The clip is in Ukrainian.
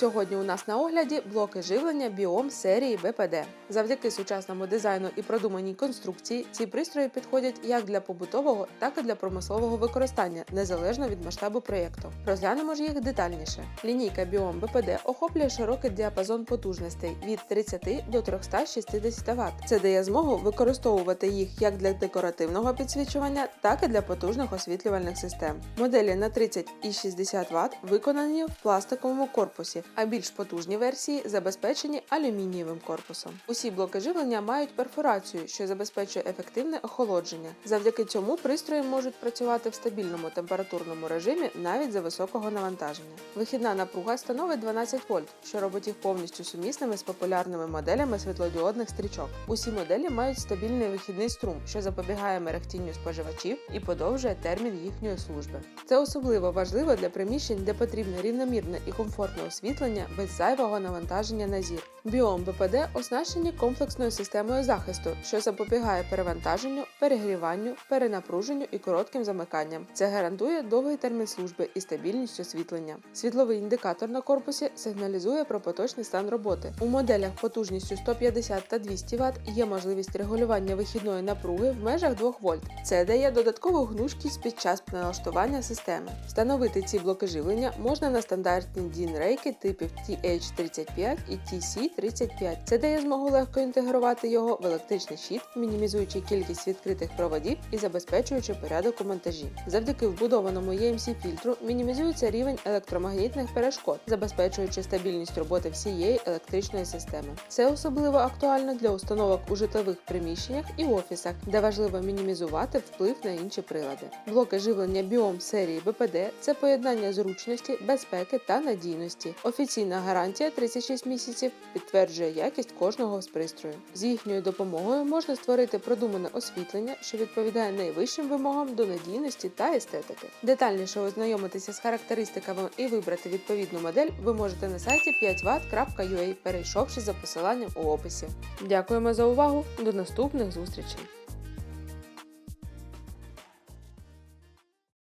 Сьогодні у нас на огляді блоки живлення Біом серії БПД. Завдяки сучасному дизайну і продуманій конструкції ці пристрої підходять як для побутового, так і для промислового використання, незалежно від масштабу проєкту. Розглянемо ж їх детальніше. Лінійка Біом БПД охоплює широкий діапазон потужностей від 30 до 360 Вт. Це дає змогу використовувати їх як для декоративного підсвічування, так і для потужних освітлювальних систем. Моделі на 30 і 60 Вт виконані в пластиковому корпусі, а більш потужні версії забезпечені алюмінієвим корпусом. Усі блоки живлення мають перфорацію, що забезпечує ефективне охолодження. Завдяки цьому пристрої можуть працювати в стабільному температурному режимі навіть за високого навантаження. Вихідна напруга становить 12 вольт, що робить їх повністю сумісними з популярними моделями світлодіодних стрічок. Усі моделі мають стабільний вихідний струм, що запобігає мерехтінню споживачів і подовжує термін їхньої служби. Це особливо важливо для приміщень, де потрібне рівномірне і комфортне освітлення без зайвого навантаження на зір. Біом БПД оснащені комплексною системою захисту, що запобігає перевантаженню, перегріванню, перенапруженню і коротким замиканням. Це гарантує довгий термін служби і стабільність освітлення. Світловий індикатор на корпусі сигналізує про поточний стан роботи. У моделях потужністю 150 та 200 Вт є можливість регулювання вихідної напруги в межах 2 вольт. Це дає додаткову гнучкість під час налаштування системи. Встановити ці блоки живлення можна на стандартні DIN рейки типів TH35 і TC35. Це дає змогу легко інтегрувати його в електричний щит, мінімізуючи кількість відкритих проводів і забезпечуючи порядок у монтажі. Завдяки вбудованому EMC фільтру мінімізується рівень електромагнітних перешкод, забезпечуючи стабільність роботи всієї електричної системи. Це особливо актуально для установок у житлових приміщеннях і офісах, де важливо мінімізувати вплив на інші прилади. Блоки живлення Biom серії БПД це поєднання зручності, безпеки та надійності. Офіційна гарантія 36 місяців підтверджує якість кожного з пристрою. З їхньою допомогою можна створити продумане освітлення, що відповідає найвищим вимогам до надійності та естетики. Детальніше ознайомитися з характеристиками і вибрати відповідну модель ви можете на сайті 5watt.ua, перейшовши за посиланням у описі. Дякуємо за увагу! До наступних зустрічей!